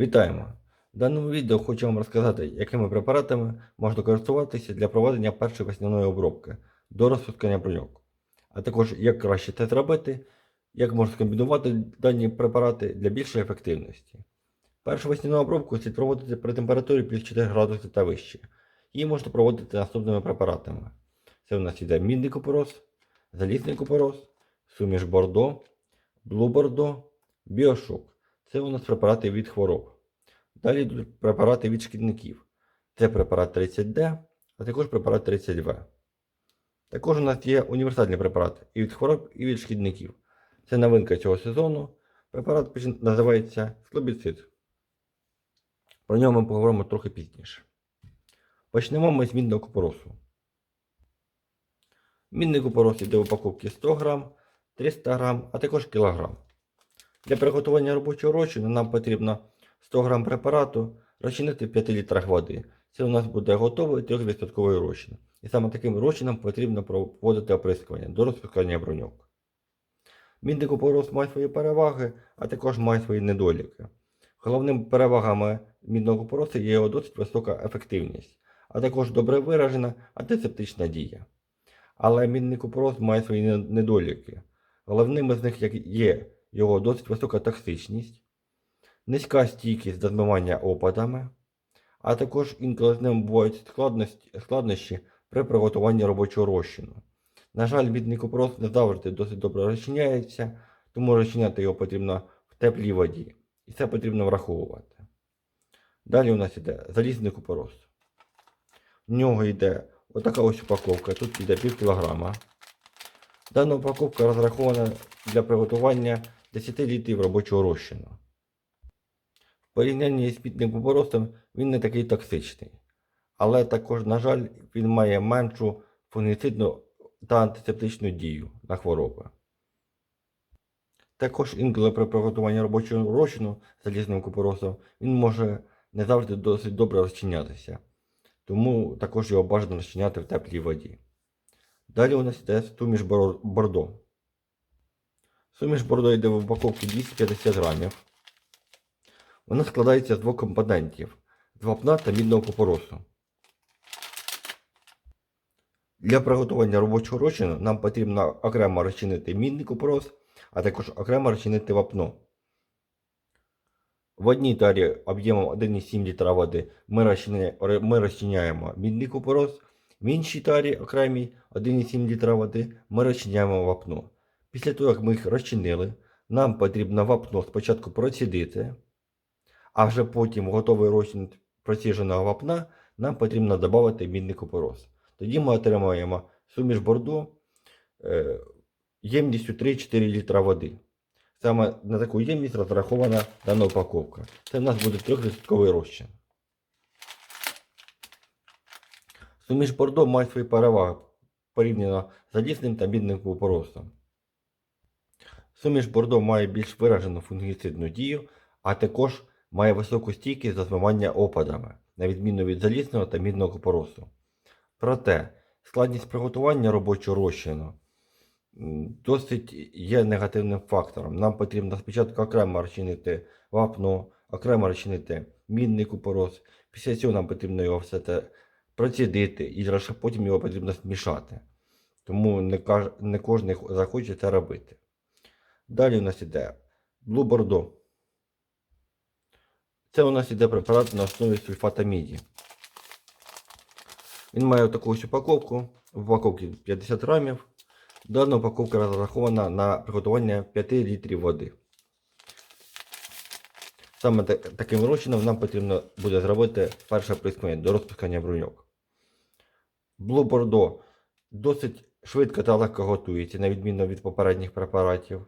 Вітаємо! В даному відео хочу вам розказати, якими препаратами можна користуватися для проведення першої весняної обробки до розпускання бруньок, а також як краще це зробити, як можна скомбінувати дані препарати для більшої ефективності. Першу весняну обробку слід проводити при температурі плюс 4 градуси та вище. Її можна проводити наступними препаратами. Це у нас йде мідний купорос, залізний купорос, суміш бордо, блу бордо, біошок. Це у нас препарати від хвороб. Далі йдуть препарати від шкідників. Це препарат 30D, а також препарат 30В. Також у нас є універсальні препарати і від хвороб, і від шкідників. Це новинка цього сезону. Препарат називається склобіцид. Про нього ми поговоримо трохи пізніше. Почнемо ми з мідного купоросу. Мідний купорос йде в упаковці 100 грам, 300 грам, а також кілограм. Для приготування робочого розчину нам потрібно 100 грам препарату розчинити в 5 літрах води. Це у нас буде готовий 3% розчин. І саме таким розчином потрібно проводити оприскування до розпускання бруньок. Мідний купорос має свої переваги, а також має свої недоліки. Головними перевагами мідного купороса є його досить висока ефективність, а також добре виражена антисептична дія. Але мідний купорос має свої недоліки. Головними з них є його досить висока токсичність, низька стійкість до змивання опадами, а також інколи з ним бувають складнощі при приготуванні робочого розчину. На жаль, мідний купорос не завжди досить добре розчиняється, тому розчиняти його потрібно в теплій воді. І це потрібно враховувати. Далі у нас йде залізний купорос. В нього йде отака ось упаковка, тут йде пів кілограма. Дана упаковка розрахована для приготування 10 літрів робочого розчину. В порівнянні з мідним купоросом він не такий токсичний. Але також, на жаль, він має меншу фунгіцидну та антисептичну дію на хвороби. Також інколи при приготуванні робочого розчину залізним купоросом він може не завжди досить добре розчинятися. Тому також його бажано розчиняти в теплій воді. Далі у нас йде суміш бордо. Суміш бордо йде в упаковці 250 грамів. Вона складається з двох компонентів з вапна та мідного купоросу. Для приготування робочого розчину нам потрібно окремо розчинити мідний купорос, а також окремо розчинити вапно. В одній тарі об'ємом 1,7 літра води ми, розчиняємо, мідний купорос, в іншій тарі окремій 1,7 літра води ми розчиняємо вапно. Після того, як ми їх розчинили, нам потрібно вапно спочатку процідити, а вже потім готовий розчин проціженого вапна нам потрібно додати мідний купорос. Тоді ми отримаємо суміш бордо е, ємністю 3-4 літра води. Саме на таку ємність розрахована дана упаковка. Це в нас буде 3% розчин. Суміш бордо має свої переваги порівняно з залізним та мідним купоросом. Суміш бордо має більш виражену фунгіцидну дію, а також має високу стійкість до змивання опадами, на відміну від залізного та мідного купоросу. Проте, складність приготування робочого розчину досить є негативним фактором. Нам потрібно спочатку окремо розчинити вапно, окремо розчинити мідний купорос. Після цього нам потрібно його все це процідити і лише потім його потрібно змішати. Тому не кожен захоче це робити. Далі у нас іде Blue Bordeaux. Це у нас іде препарат на основі сульфата міді. Він має таку ось упаковку. В упаковці 50 грамів. Дана упаковка розрахована на приготування 5 літрів води. Саме таким розчином нам потрібно буде зробити перше прискорення до розпускання бруньок. Blue Bordeaux досить швидко та легко готується, на відміну від попередніх препаратів.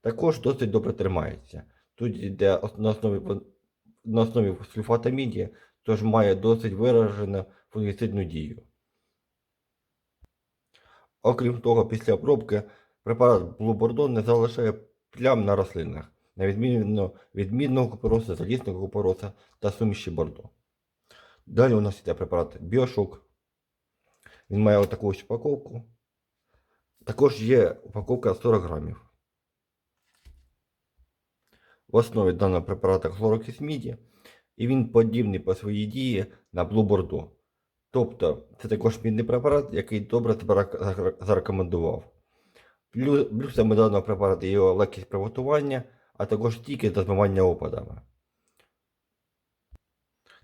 Також досить добре тримається. Тут йде на основі, на основі сульфата тож має досить виражену фунгіцидну дію. Окрім того, після обробки препарат Bordeaux не залишає плям на рослинах, на відміну від мідного купороса, залізного купороса та суміші бордо. Далі у нас йде препарат Біошок. Він має отаку ось упаковку. Також є упаковка 40 грамів. В основі даного препарата хлорокис міді, і він подібний по своїй дії на Blue. Тобто це також мідний препарат, який добре себе зарекомендував. Плюсами даного препарату є його легкість приготування, а також стійкість до змивання опадами.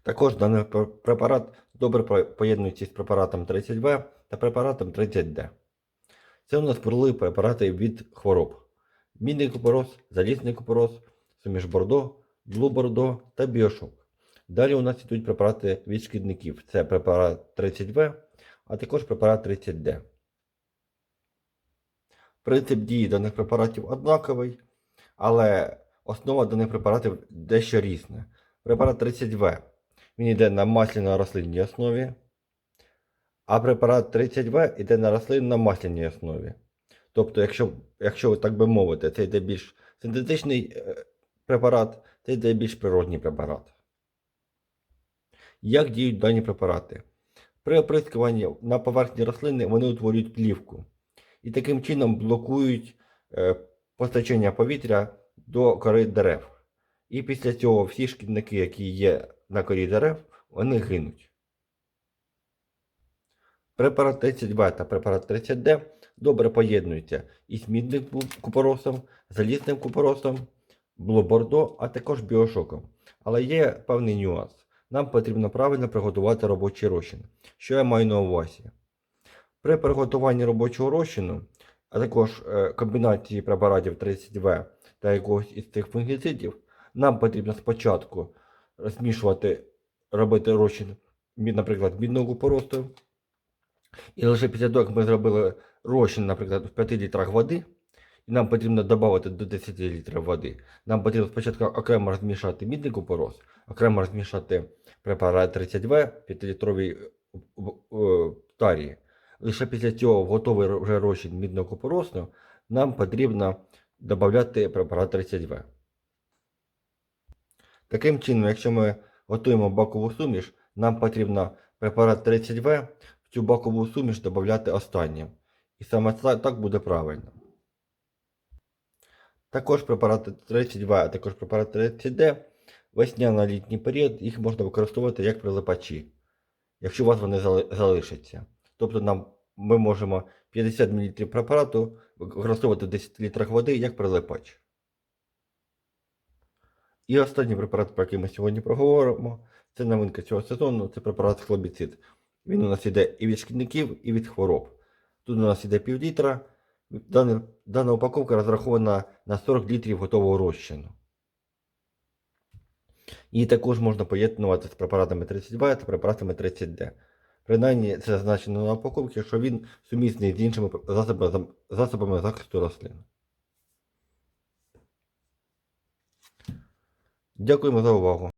Також даний препарат добре поєднується з препаратом 30В та препаратом 30D. Це у нас були препарати від хвороб. Мідний купороз, залізний купороз, бордо, блу бордо та біошок. Далі у нас йдуть препарати від шкідників. Це препарат 30В, а також препарат 30D. Принцип дії даних препаратів однаковий, але основа даних препаратів дещо різна. Препарат 30В він йде на масляно-рослинній основі, а препарат 30В йде на рослинно-масляній основі. Тобто, якщо, якщо так би мовити, це йде більш синтетичний е, препарат, це йде більш природній препарат. Як діють дані препарати? При оприскуванні на поверхні рослини вони утворюють плівку і таким чином блокують е, постачання повітря до кори дерев. І після цього всі шкідники, які є на корі дерев, вони гинуть. Препарат 30В та препарат 30D добре поєднуються із мідним ку- купоросом, залізним купоросом, блобордо, а також біошоком. Але є певний нюанс. Нам потрібно правильно приготувати робочий розчин. Що я маю на увазі? При приготуванні робочого розчину, а також е, комбінації препаратів 30В та якогось із цих фунгіцидів, нам потрібно спочатку розмішувати, робити розчин, наприклад, мідного купоросу. І лише після того, як ми зробили розчин, наприклад, в 5 літрах води, і нам потрібно додати до 10 літрів води. Нам потрібно спочатку окремо розмішати мідний купорос, окремо розмішати препарат 30В 5-літровій тарі. Лише після цього в готовий вже розчин мідного купоросу нам потрібно додати препарат 30В. Таким чином, якщо ми готуємо бакову суміш, нам потрібно препарат 30В в цю бакову суміш додати останнім. І саме так буде правильно. Також препарати 32, а також препарат 30D, весняно-літній період їх можна використовувати як прилипачі, якщо у вас вони залишаться. Тобто нам, ми можемо 50 мл препарату використовувати в 10 літрах води як прилипач. І останній препарат, про який ми сьогодні проговоримо, це новинка цього сезону, це препарат хлобіцид. Він у нас йде і від шкідників, і від хвороб. Тут у нас йде пів літра. Дана, дана упаковка розрахована на 40 літрів готового розчину. Її також можна поєднувати з препаратами 30В та препаратами 30D. Принаймні, це зазначено на упаковці, що він сумісний з іншими засобами, засобами захисту рослин. Дякуємо за увагу.